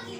Hello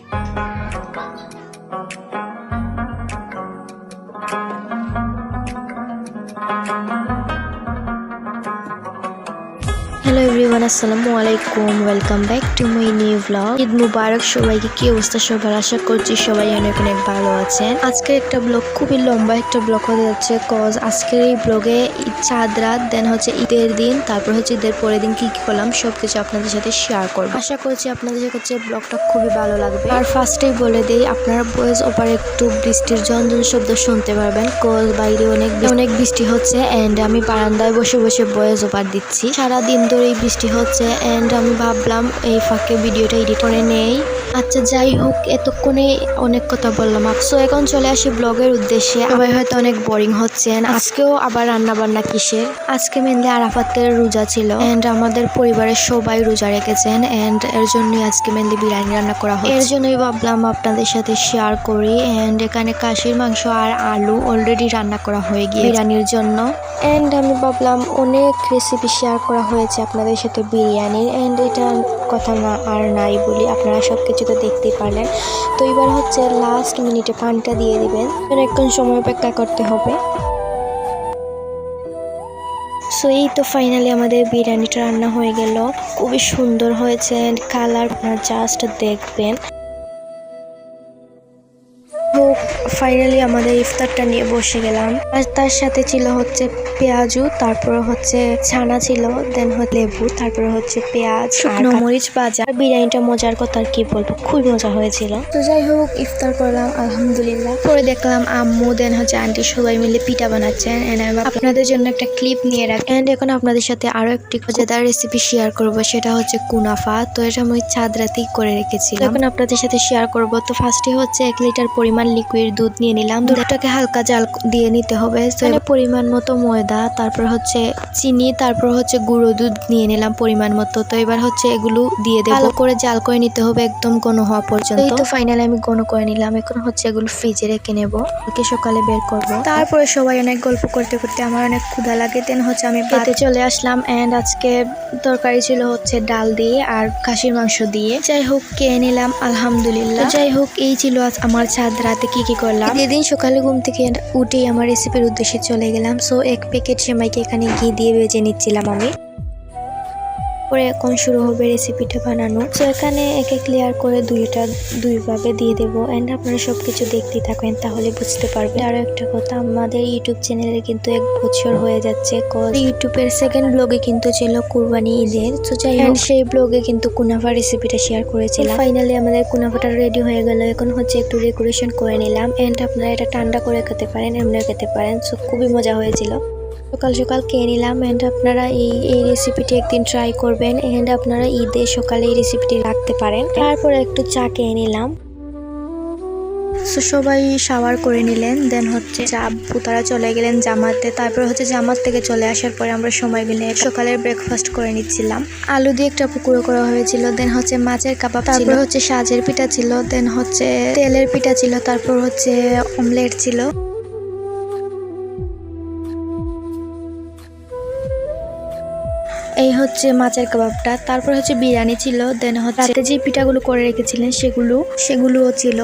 everyone আসসালামু আলাইকুম welcome back to my new blog Eid মুবারক সবাইকে কি অবস্থা? সবার আশা করছি সবাই অনেক অনেক ভালো আছেন। আজকের একটা ব্লগ খুবই লম্বা একটা ব্লগ হতে যাচ্ছে কজ আজকের এই ব্লগে চাঁদ রাত দেন হচ্ছে ঈদের দিন, তারপর হচ্ছে ঈদের পরের দিন কি কি করলাম সব কিছু আপনাদের সাথে শেয়ার করব। আশা করছি আপনাদের কাছে ব্লগটা খুবই ভালো লাগবে। আর ফার্স্টেই বলে দিই, আপনারা বয়েস ওপার একটু বৃষ্টির ঝনঝন শব্দ শুনতে পারবেন কজ বাইরে অনেক অনেক বৃষ্টি হচ্ছে এন্ড আমি বারান্দায় বসে বসে বয়েস ওপার দিচ্ছি। সারা দিন ধরেই বৃষ্টি হচ্ছে এন্ড আমি ভাবলাম এই ফাঁকে ভিডিওটা এডিট করে নেই। আচ্ছা যাই হোক, এতক্ষণে অনেক কথা বললাম। সো এখন চলে আসি ব্লগের উদ্দেশ্যে। সবাই হয়তো অনেক বোরিং হচ্ছেন, আজকেও আবার রান্না বান্না কিসের আজকে মেনলি আরাফাতের রোজা ছিল। এন্ড আমাদের পরিবারের সবাই রোজা রেখেছেন। এন্ড এর জন্যই আজকে মেনলি বিরিয়ানি রান্না করা হয় এর জন্যই ভাবলাম আপনাদের সাথে শেয়ার করি। এন্ড এখানে কাশির মাংস আর আলু অলরেডি রান্না করা হয়ে গিয়ে বিরিয়ানির জন্য। এন্ড আমি ভাবলাম অনেক রেসিপি শেয়ার করা হয়েছে আপনাদের সাথে বিরিয়ানির। এন্ড এটা কথা না, আর নাই বলি আপনারা সব কিছু তো দেখতেই পারলেন। তো এবার হচ্ছে লাস্ট মিনিটে পানটা দিয়ে দিবেন। অনেকক্ষণ সময় অপেক্ষা করতে হবে। সো এই তো ফাইনালি আমাদের বিরিয়ানিটা রান্না হয়ে গেল। খুবই সুন্দর হয়েছে কালার জাস্ট দেখবেন। ফাইনালি আমাদের ইফতারটা নিয়ে বসে গেলাম। আর তার সাথে ছিল হচ্ছে পেঁয়াজু তারপর হচ্ছে ছানা ছিল দেন হচ্ছে লেবু তারপরে হচ্ছে পেঁয়াজ শুকনো মরিচ ভাজা। আর বিরিয়ানিটা মজার কথা আর কি বলব খুবই মজা হয়েছিল। তো যাই হোক ইফতার করলাম আলহামদুলিল্লাহ। পরে দেখলাম আম্মু দেন হচ্ছে আন্টি সবাই মিলে পিঠা বানাচ্ছেন আপনাদের জন্য একটা ক্লিপ নিয়ে রাখি এন্ড এখন আপনাদের সাথে আরও একটি মজাদার রেসিপি শেয়ার করব সেটা হচ্ছে কুনাফা। তো এটা আমি চাঁদ রাতেই করে রেখেছি এখন আপনাদের সাথে শেয়ার করব। তো ফার্স্টে হচ্ছে এক লিটার পরিমাণ লিকুইড দুধ নিয়ে নিলাম। দুধটাকে হালকা জাল দিয়ে নিতে হবে। তো পরিমাণ মতো ময়দা তারপর হচ্ছে চিনি তারপর হচ্ছে গুঁড়ো দুধ নিয়ে নিলাম পরিমাণ মতো। তো এবার হচ্ছে এগুলো দিয়ে দেবো। ভালো করে জাল করে নিতে হবে একদম ঘন হওয়া পর্যন্ত। এই তো ফাইনালি আমি ঘন করে নিলাম। এখন হচ্ছে এগুলো ফ্রিজে রেখে নেব। ওকে সকালে বের করব। তারপরে সবাই অনেক গল্প করতে করতে আমার অনেক ক্ষুধা লাগে। দেন হচ্ছে আমি খেতে চলে আসলাম এন্ড আজকে তরকারি ছিল হচ্ছে ডাল দিয়ে আর খাসির মাংস দিয়ে। যাই হোক খেয়ে নিলাম আলহামদুলিল্লাহ। যাই হোক এই ছিল আজ আমার ছাদ রাতে কি কি করলাম। যেদিন সকালে ঘুম থেকে উঠেই আমার রেসিপির উদ্দেশ্যে চলে গেলাম। সো এক প্যাকেট সেমাইকে এখানে ঘি দিয়ে ভেজে নিচ্ছিলাম আমি। পরে এখন শুরু হবে রেসিপিটা বানানো। তো এখানে এক এক লেয়ার করে দুইটা দুইভাবে দিয়ে দেবো। অ্যান্ড আপনারা সব কিছু দেখতেই থাকবেন তাহলে বুঝতে পারবেন। আরও একটা কথা আমাদের ইউটিউব চ্যানেলে কিন্তু এক বছর হয়ে যাচ্ছে। ইউটিউবের সেকেন্ড ব্লগে কিন্তু ছিল কুরবানি ঈদের। তো যাই হোক সেই ব্লগে কিন্তু কুনাফা রেসিপিটা শেয়ার করেছিলাম। ফাইনালি আমাদের কুনাফাটা রেডি হয়ে গেল। এখন হচ্ছে একটু ডেকোরেশন করে নিলাম। অ্যান্ড আপনারা এটা ঠান্ডা করে খেতে পারেন এমনিও খেতে পারেন। সো খুবই মজা হয়েছিল। সকাল সকাল খেয়ে নিলাম অ্যান্ড আপনারা এই এই রেসিপিটি একদিন ট্রাই করবেন অ্যান্ড আপনারা ঈদে সকালে এই রেসিপিটি রাখতে পারেন। তারপরে একটু চা খেয়ে নিলাম। সো সবাই শাওয়ার করে নিলেন দেন হচ্ছে আব্বু, তারা চলে গেলেন জামাতে। তারপর হচ্ছে জামাত থেকে চলে আসার পরে আমরা সময় মিলে সকালের ব্রেকফাস্ট করে নিচ্ছিলাম। আলু দিয়ে একটা পুকুরো করা হয়েছিল দেন হচ্ছে মাছের কাবাব তারপর হচ্ছে সাজের পিঠা ছিল দেন হচ্ছে তেলের পিঠা ছিল, তারপর হচ্ছে অমলেট ছিল। এই হচ্ছে মাছের কাবাবটা। তারপর হচ্ছে বিরিয়ানি ছিল দেন হচ্ছে যে পিঠাগুলো করে রেখেছিলেন সেগুলো, সেগুলোও ছিল।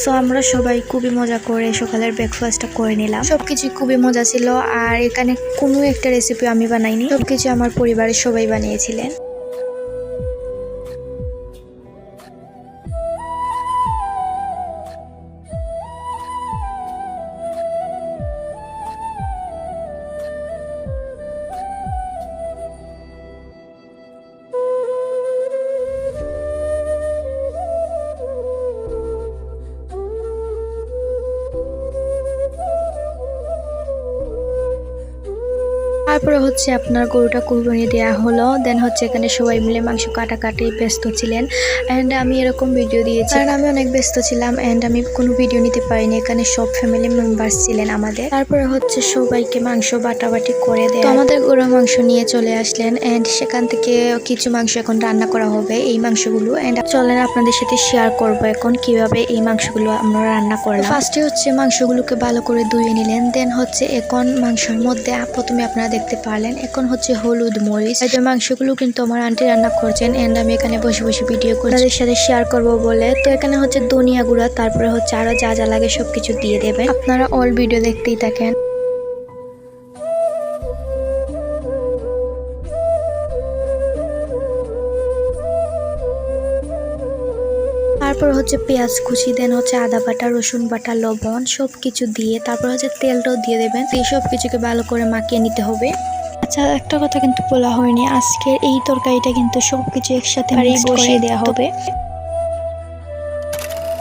সো আমরা সবাই খুবই মজা করে সকালের ব্রেকফাস্টটা করে নিলাম। সবকিছু খুবই মজা ছিল, আর এখানে কোনো একটা রেসিপি আমি বানাইনি। সবকিছু আমার পরিবারের সবাই বানিয়েছিলেন। তারপরে হচ্ছে আপনার গরুটা কুরবানি দেওয়া হলো। দেন হচ্ছে এখানে সবাই মিলে মাংস কাটাকাটি ব্যস্ত ছিলেন। অ্যান্ড আমি এরকম ভিডিও দিয়েছি। কারণ আমি অনেক ব্যস্ত ছিলাম অ্যান্ড আমি কোনো ভিডিও নিতে পারিনি। এখানে সব ফ্যামিলি মেম্বার্স ছিলেন আমাদের। তারপরে হচ্ছে সবাইকে মাংস বাটাবাটি করে দেয়। তো আমাদের গরু মাংস নিয়ে চলে আসলেন। অ্যান্ড সেখান থেকে কিছু মাংস এখন রান্না করা হবে এই মাংসগুলো। অ্যান্ড চলেন আপনাদের সাথে শেয়ার করব এখন কীভাবে এই মাংসগুলো আমরা রান্না করলাম। ফার্স্টে হচ্ছে মাংসগুলোকে ভালো করে ধুয়ে নিলেন। দেন হচ্ছে এখন মাংসের মধ্যে প্রথমে আপনারা দেখতে দেখতে পারলেন। এখন হচ্ছে হলুদ, মরিচ এই মাংসগুলো কিন্তু আমার আন্টি রান্না করছেন এন্ড আমি এখানে বসে বসে ভিডিও করে তাদের সাথে শেয়ার করব বলে। তো এখানে হচ্ছে ধনিয়া গুঁড়া, তারপরে হচ্ছে আরও যা যা লাগে সবকিছু দিয়ে দেবেন। আপনারা অল ভিডিও দেখতেই থাকেন। তারপর হচ্ছে পেঁয়াজ কুচি দেন হচ্ছে আদা বাটা রসুন বাটা লবণ সব কিছু দিয়ে তারপর হচ্ছে তেলটাও দিয়ে দেবেন। এই সব কিছুকে ভালো করে মাখিয়ে নিতে হবে। আচ্ছা একটা কথা কিন্তু বলা হয়নি। আজকের এই তরকারিটা কিন্তু সব কিছু একসাথে বসিয়ে দেওয়া হবে।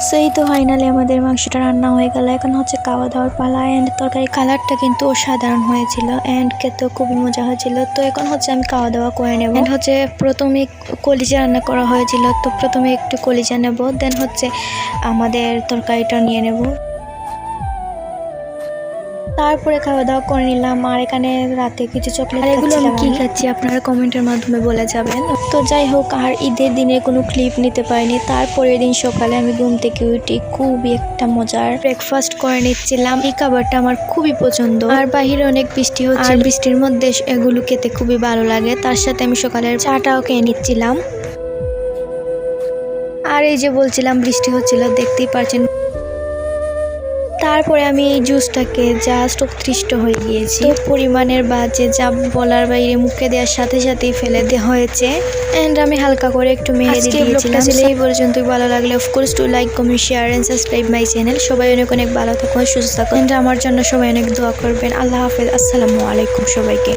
সেই তো ফাইনালি আমাদের মাংসটা রান্না হয়ে গেল। এখন হচ্ছে খাওয়া দাওয়ার পালা অ্যান্ড তরকারি কালারটা কিন্তু অসাধারণ হয়েছিল অ্যান্ড খেতেও খুবই মজা হয়েছিল। তো এখন হচ্ছে আমি খাওয়া দাওয়া করে নেব। অ্যান্ড হচ্ছে প্রথমে কলিজা রান্না করা হয়েছিল। তো প্রথমে একটু কলিজা নেব দেন হচ্ছে আমাদের তরকারিটা নিয়ে নেব। তারপরে খাওয়া দাওয়া করে নিলাম আর এখানে রাতে কিছু চকলেট এগুলো আমি কি খাচ্ছি আপনারা কমেন্টের মাধ্যমে বলে যাবেন। তো যাই হোক আর ঈদের দিনে কোনো ক্লিপ নিতে পারিনি তারপরের দিন সকালে আমি ঘুম থেকে উঠি খুবই একটা মজার ব্রেকফাস্ট করে নিচ্ছিলাম। এই খাবারটা আমার খুবই পছন্দ। আর বাহিরে অনেক বৃষ্টি হচ্ছে আর বৃষ্টির মধ্যে এগুলো খেতে খুবই ভালো লাগে। তার সাথে আমি সকালের চাটাও খেয়ে নিচ্ছিলাম। আর এই যে বলছিলাম বৃষ্টি হচ্ছিল দেখতেই পারছেন তারপরে আমি এই জুসটাকে জাস্ট উৎকৃষ্ট হয়ে গিয়েছি। পরিমাণের বাজে যা বলার বাইরে মুখে দেওয়ার সাথে সাথেই ফেলে দেওয়া হয়েছে। অ্যান্ড আমি হালকা করে একটু মেহেদি দিয়েছিলাম। এই পর্যন্তই ভালো লাগলে of course to like comment share and subscribe my channel সবাই অনেক অনেক ভালো থাকুন সুস্থ থাকুন অ্যান্ড আমার জন্য সবাই অনেক দোয়া করবেন। আল্লাহ হাফেজ। আসসালামু আলাইকুম সবাইকে।